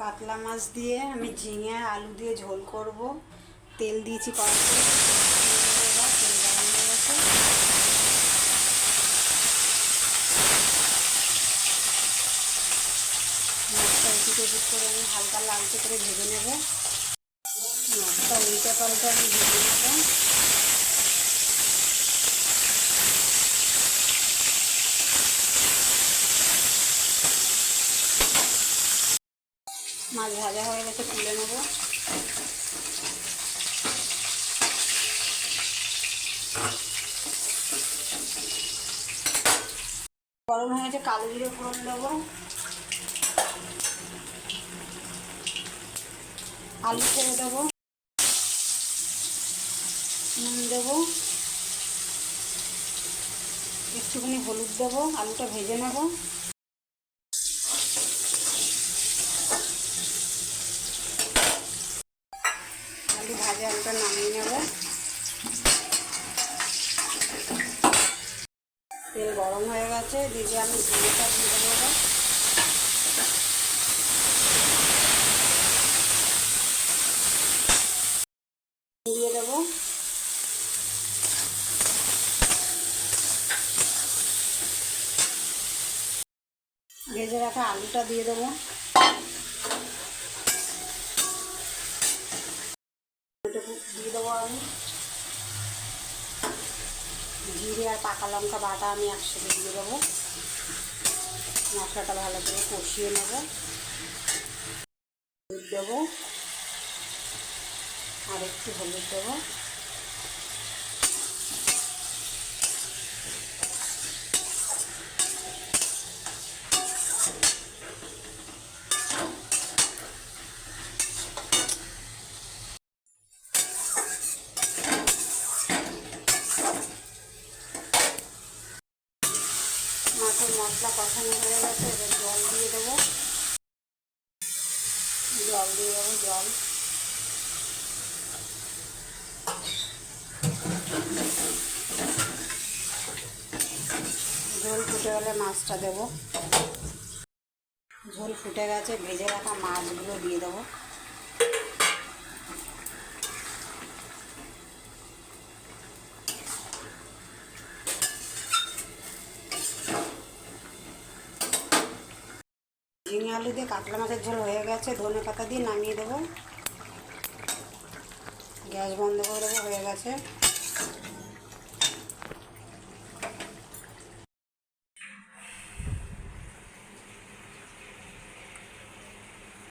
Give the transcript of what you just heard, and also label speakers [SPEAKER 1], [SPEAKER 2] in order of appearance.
[SPEAKER 1] কাতলা মাছ দিয়ে আমি ঝিঙে, আলু দিয়ে ঝোল করব। তেল দিয়েছি কড়াইতে। মাছটা করে আমি হালকা লালচে করে ভেজে নেব। মাছটা উল্টে পাল্টে আমি ভেজে নেব। মাছ ভাজা হয়ে গেছে, তুলে নেব। গরম হয়ে গেছে, কালো জিরে ফোড়ন দেবো। আলু ছেড়ে দেবো। নুন দেবো। একটুখানি হলুদ দেবো, আলুটা ভেজে নেব। আলু নামিয়ে নেব। তেল গরম হয়ে গেছে দিকে আমি জিরেটা দিয়ে দেবো। দিয়ে দেবো। ভেজে রাখা আলুটা দিয়ে দেবো। এটুকু দিয়ে দেবো আমি। জিরে আর পাকা লঙ্কা বাটা আমি একসাথে দিয়ে দেবো। মশলাটা ভালো করে কষিয়ে নেব। হলুদ দেবো। আর একটু হলুদ দেবো। মাছের মশলা কষানো হয়ে গেছে, এবার জল দিয়ে দেবো। জল দিয়ে দেবো, জল। ঝোল ফুটে গেলে মাছটা দেবো। ঝোল ফুটে গেছে, ভেজে রাখা মাছগুলো দিয়ে দেবো। ঝিঙে আলু দিয়ে কাতলা মাছের ঝোল হয়ে গেছে। ধনে পাতা দিয়ে নামিয়ে দেবো। গ্যাস বন্ধ করে দেবো, হয়ে গেছে।